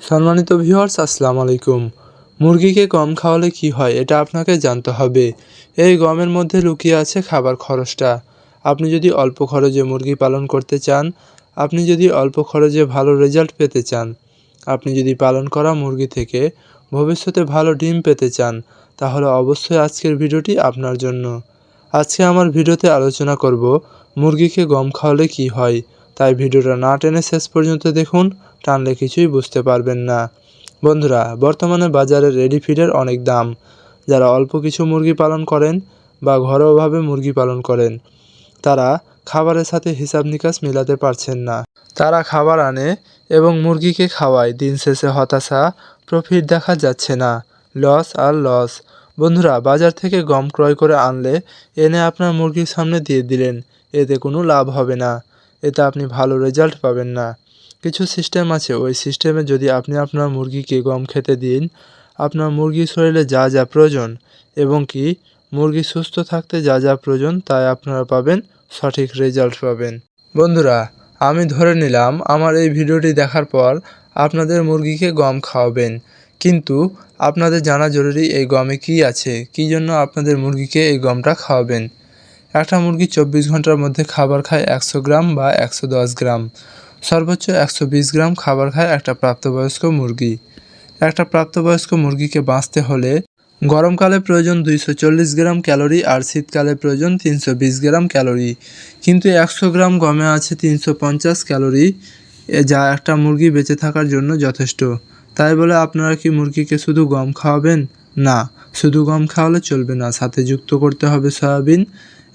সম্মানিত ভিউয়ার্স আসসালামু আলাইকুম। মুরগিকে গম খাওয়ালে কি হয়, এটা আপনাকে জানতে হবে। এই গমের মধ্যে লুকিয়ে আছে খাবার খরচটা। আপনি যদি অল্প খরচে মুরগি পালন করতে চান, আপনি যদি অল্প খরচে ভালো রেজাল্ট পেতে চান, আপনি যদি পালন করা মুরগি থেকে ভবিষ্যতে ভালো ডিম পেতে চান, তাহলে অবশ্যই আজকের ভিডিওটি আপনার জন্য। আজকে আমার ভিডিওতে আলোচনা করব, মুরগিকে গম খাওয়ালে কি হয়। তাই ভিডিওটা না টেনে শেষ পর্যন্ত দেখুন। টানলে কিছুই বুঝতে পারবেন না। বন্ধুরা, বর্তমানে বাজারে রেডি ফিডের অনেক দাম। যারা অল্প কিছু মুরগি পালন করেন বা ঘরোয়াভাবে মুরগি পালন করেন, তারা খাবারের সাথে হিসাব নিকাশ মেলাতে পারছেন না। তারা খাবার আনে এবং মুরগিকে খাওয়ায়, দিন শেষে হতাশা প্রফিট দেখা যাচ্ছে না। লস আর লস বন্ধুরা, বাজার থেকে গম ক্রয় করে আনলে এনে আপনার মুরগির সামনে দিয়ে দিলেন, এতে কোনো লাভ হবে না। এতে আপনি ভালো রেজাল্ট পাবেন না। কিছু সিস্টেম আছে, ওই সিস্টেমে যদি আপনি আপনার মুরগিকে গম খেতে দিন, আপনার মুরগির শরীরে যা যা প্রয়োজন এবং কি মুরগি সুস্থ থাকতে যা যা প্রয়োজন তাই আপনারা পাবেন, সঠিক রেজাল্ট পাবেন। বন্ধুরা, আমি ধরে নিলাম আমার এই ভিডিওটি দেখার পর আপনাদের মুরগিকে গম খাওয়াবেন, কিন্তু আপনাদের জানা জরুরি এই গমে কি আছে, কী জন্য আপনাদের মুরগিকে এই গমটা খাওয়াবেন? একটা মুরগি চব্বিশ ঘণ্টার মধ্যে খাবার খায় একশো গ্রাম বা একশো দশ গ্রাম। সর্বোচ্চ একশো বিশ গ্রাম খাবার খায় একটা প্রাপ্তবয়স্ক মুরগি। একটা প্রাপ্তবয়স্ক মুরগিকে বাঁচতে হলে গরমকালে প্রয়োজন দুইশো চল্লিশ গ্রাম ক্যালোরি আর শীতকালে প্রয়োজন তিনশো বিশ গ্রাম ক্যালোরি। কিন্তু একশো গ্রাম গমে আছে তিনশো পঞ্চাশ ক্যালোরি যা একটা মুরগি বেঁচে থাকার জন্য যথেষ্ট। তাই বলে আপনারা কি মুরগিকে শুধু গম খাওয়াবেন? না, শুধু গম খাওয়ালে চলবে না। সাথে যুক্ত করতে হবে সয়াবিন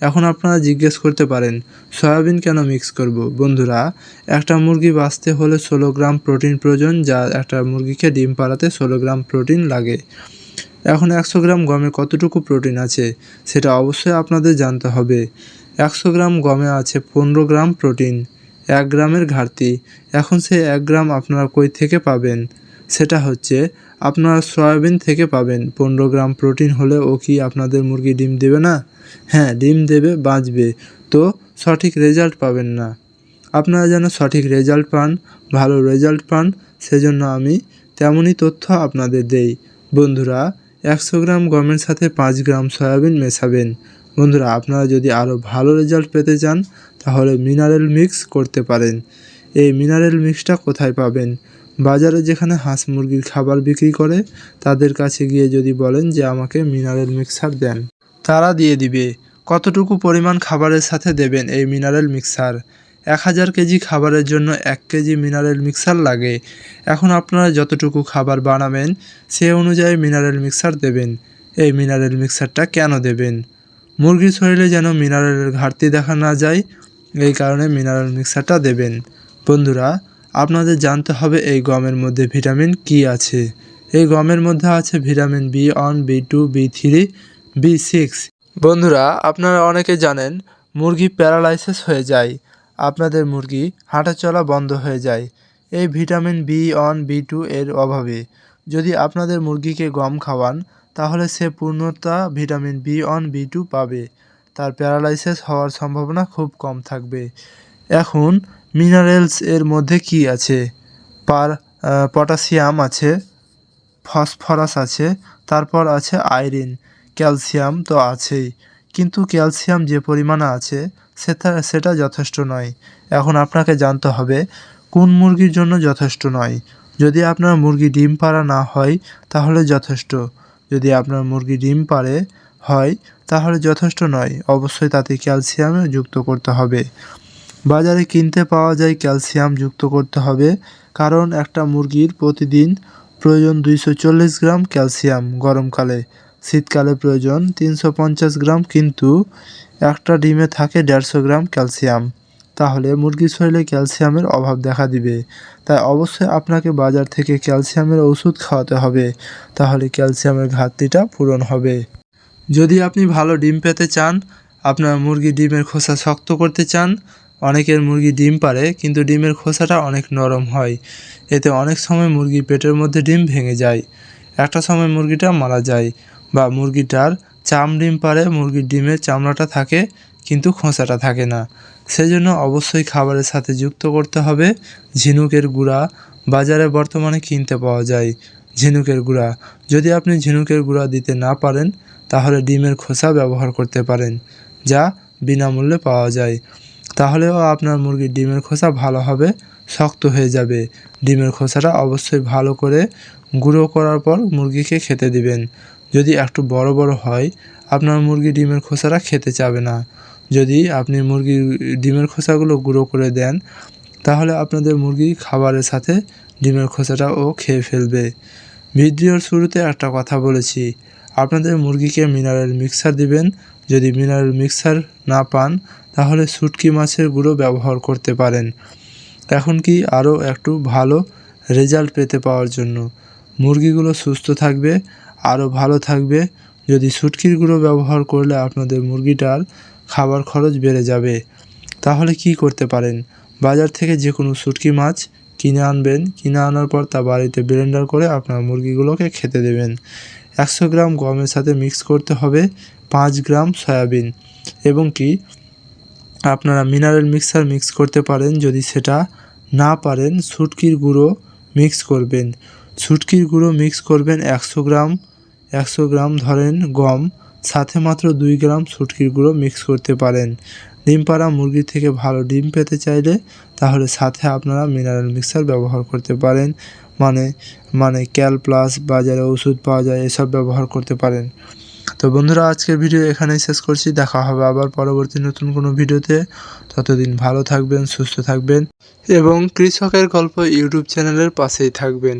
এখন আপনারা জিজ্ঞেস করতে পারেন, সয়াবিন কেন মিক্স করব? বন্ধুরা, একটা মুরগি বাঁচতে হলে ষোলো গ্রাম প্রোটিন প্রয়োজন, যা একটা মুরগিকে ডিম পাড়াতে ষোলো গ্রাম প্রোটিন লাগে। এখন একশো গ্রাম গমে কতটুকু প্রোটিন আছে, সেটা অবশ্যই আপনাদের জানতে হবে। একশো গ্রাম গমে আছে পনেরো গ্রাম প্রোটিন, এক গ্রামের ঘাটতি। এখন সেই এক গ্রাম আপনারা কই থেকে পাবেন? সেটা হচ্ছে, আপনারা সয়াবিন থেকে পাবেন। পনেরো গ্রাম প্রোটিন হলে ও কি আপনাদের মুরগি ডিম দেবে না? হ্যাঁ ডিম দেবে, বাঁচবে। তো সঠিক রেজাল্ট পাবেন না। আপনারা যেন সঠিক রেজাল্ট পান, ভালো রেজাল্ট পান, সেজন্য আমি তেমনই তথ্য আপনাদের দেই। বন্ধুরা, একশো গ্রাম গমের সাথে পাঁচ গ্রাম সয়াবিন মেশাবেন। বন্ধুরা, আপনারা যদি আরও ভালো রেজাল্ট পেতে চান, তাহলে মিনারেল মিক্স করতে পারেন। এই মিনারেল মিক্সটা কোথায় পাবেন? বাজারে যেখানে হাঁস মুরগির খাবার বিক্রি করে, তাদের কাছে গিয়ে যদি বলেন যে আমাকে মিনারেল মিক্সার দেন। তারা দিয়ে দিবে, কতটুকু পরিমাণ খাবারের সাথে দেবেন এই মিনারেল মিক্সার? এক হাজার কেজি খাবারের জন্য এক কেজি মিনারেল মিক্সার লাগে। এখন আপনারা যতটুকু খাবার বানাবেন, সে অনুযায়ী মিনারেল মিক্সার দেবেন। এই মিনারেল মিক্সারটা কেন দেবেন? মুরগির শরীরে যেন মিনারেলের ঘাটতি দেখা না যায়, এই কারণে মিনারেল মিক্সারটা দেবেন। বন্ধুরা আপনাদের জানতে হবে এই গমের মধ্যে ভিটামিন কি আছে। এই গমের মধ্যে আছে vitamin B one, B two, B three, B six. বন্ধুরা, আপনারা অনেকে জানেন মুরগি প্যারালাইসিস হয়ে যায়। আপনাদের মুরগি হাঁটা চলা বন্ধ হয়ে যায়। এই vitamin B one, B two এর অভাবে। যদি আপনাদের মুরগিকে গম খাওয়ান, তাহলে সে পূর্ণতা vitamin B one, B two পাবে। তার প্যারালাইসিস হওয়ার সম্ভাবনা খুব কম থাকবে। এখন মিনারেলস এর মধ্যে কি আছে? পার পটাশিয়াম আছে, ফসফরাস আছে, তারপর আছে আয়রন ক্যালসিয়াম তো আছেই। কিন্তু ক্যালসিয়াম যে পরিমাণে আছে, সেটা সেটা যথেষ্ট নয়। এখন আপনাকে জানতে হবে, কোন মুরগির জন্য যথেষ্ট নয়? যদি আপনার মুরগি ডিম পাড়া না হয়, তাহলে যথেষ্ট। যদি আপনার মুরগি ডিম পাড়ে, হয়, তাহলে যথেষ্ট নয়। অবশ্যই তাতে ক্যালসিয়াম যুক্ত করতে হবে। বাজারে কিনতে পাওয়া যায় ক্যালসিয়াম যুক্ত করতে হবে, কারণ একটা মুরগির প্রতিদিন প্রয়োজন দুইশো চল্লিশ গ্রাম ক্যালসিয়াম গরমকালে শীতকালে প্রয়োজন তিনশো পঞ্চাশ গ্রাম, কিন্তু একটা ডিমে থাকে দেড়শো গ্রাম ক্যালসিয়াম। তাহলে মুরগির শরীরে ক্যালসিয়ামের অভাব দেখা দিবে। তাই অবশ্যই আপনাকে বাজার থেকে ক্যালসিয়ামের ওষুধ খাওয়াতে হবে, তাহলে ক্যালসিয়ামের ঘাটতিটা পূরণ হবে। যদি আপনি ভালো ডিম পেতে চান, আপনার মুরগি ডিমের খোসা শক্ত করতে চান অনেকের মুরগি ডিম পারে, কিন্তু ডিমের খোসাটা অনেক নরম হয়। এতে অনেক সময় মুরগি পেটের মধ্যে ডিম ভেঙে যায়। একটা সময় মুরগিটা মারা যায় বা মুরগিটার চাম ডিম পারে, মুরগির ডিমের চামড়াটা থাকে, কিন্তু খোসাটা থাকে না। সেজন্য অবশ্যই খাবারের সাথে যুক্ত করতে হবে। ঝিনুকের গুঁড়া বাজারে বর্তমানে কিনতে পাওয়া যায় ঝিনুকের গুঁড়া। যদি আপনি ঝিনুকের গুঁড়া দিতে না পারেন, তাহলে ডিমের খোসা ব্যবহার করতে পারেন, যা বিনামূল্যে পাওয়া যায়। তাহলেও আপনার মুরগির ডিমের খোসা ভালো হবে, শক্ত হয়ে যাবে। ডিমের খোসাটা অবশ্যই ভালো করে গুঁড়ো করার পর মুরগিকে খেতে দিবেন। যদি একটু বড় বড় হয়, আপনার মুরগি ডিমের খোসাটা খেতে চাবে না। যদি আপনি মুরগির ডিমের খোসাগুলো গুঁড়ো করে দেন, তাহলে আপনাদের মুরগি খাবারের সাথে ডিমের খোসাটাও খেয়ে ফেলবে। ভিডিওর শুরুতে একটা কথা বলেছি। আপনাদের মুরগিকে মিনারেল মিক্সার দিবেন যদি মিনারেল মিক্সার না পান, তাহলে শুটকি মাছের গুঁড়ো ব্যবহার করতে পারেন। এখন কি আরও একটু ভালো রেজাল্ট পেতে পাওয়ার জন্য? মুরগিগুলো সুস্থ থাকবে, আরও ভালো থাকবে। যদি শুটকির গুঁড়ো ব্যবহার করলে আপনাদের মুরগিটার খাবার খরচ বেড়ে যাবে। তাহলে কি করতে পারেন? বাজার থেকে যে কোনো শুটকি মাছ কিনে আনবেন। কিনে আনার পর তা বাড়িতে ব্লেন্ডার করে আপনার মুরগিগুলোকে খেতে দেবেন। একশো গ্রাম গমের সাথে মিক্স করতে হবে পাঁচ গ্রাম সয়াবিন। এবং কি, আপনারা মিনারেল মিক্সার মিক্স করতে পারেন যদি সেটা না পারেন, শুটকির গুঁড়ো মিক্স করবেন। শুটকির গুঁড়ো মিক্স করবেন একশো গ্রাম একশো গ্রাম ধরেন গম, সাথে মাত্র দুই গ্রাম শুটকির গুঁড়ো মিক্স করতে পারেন। ডিম পাড়া মুরগি থেকে ভালো ডিম পেতে চাইলে তাহলে সাথে আপনারা মিনারেল মিক্সার ব্যবহার করতে পারেন। মানে মানে ক্যাল প্লাস, বাজারে ওষুধ পাওয়া যায়, এসব ব্যবহার করতে পারেন। তো বন্ধুরা, আজকের ভিডিও এখানেই শেষ করছি। দেখা হবে আবার পরবর্তী নতুন কোনো ভিডিওতে। ততদিন ভালো থাকবেন, সুস্থ থাকবেন এবং কৃষকের গল্প ইউটিউব চ্যানেলের পাশেই থাকবেন।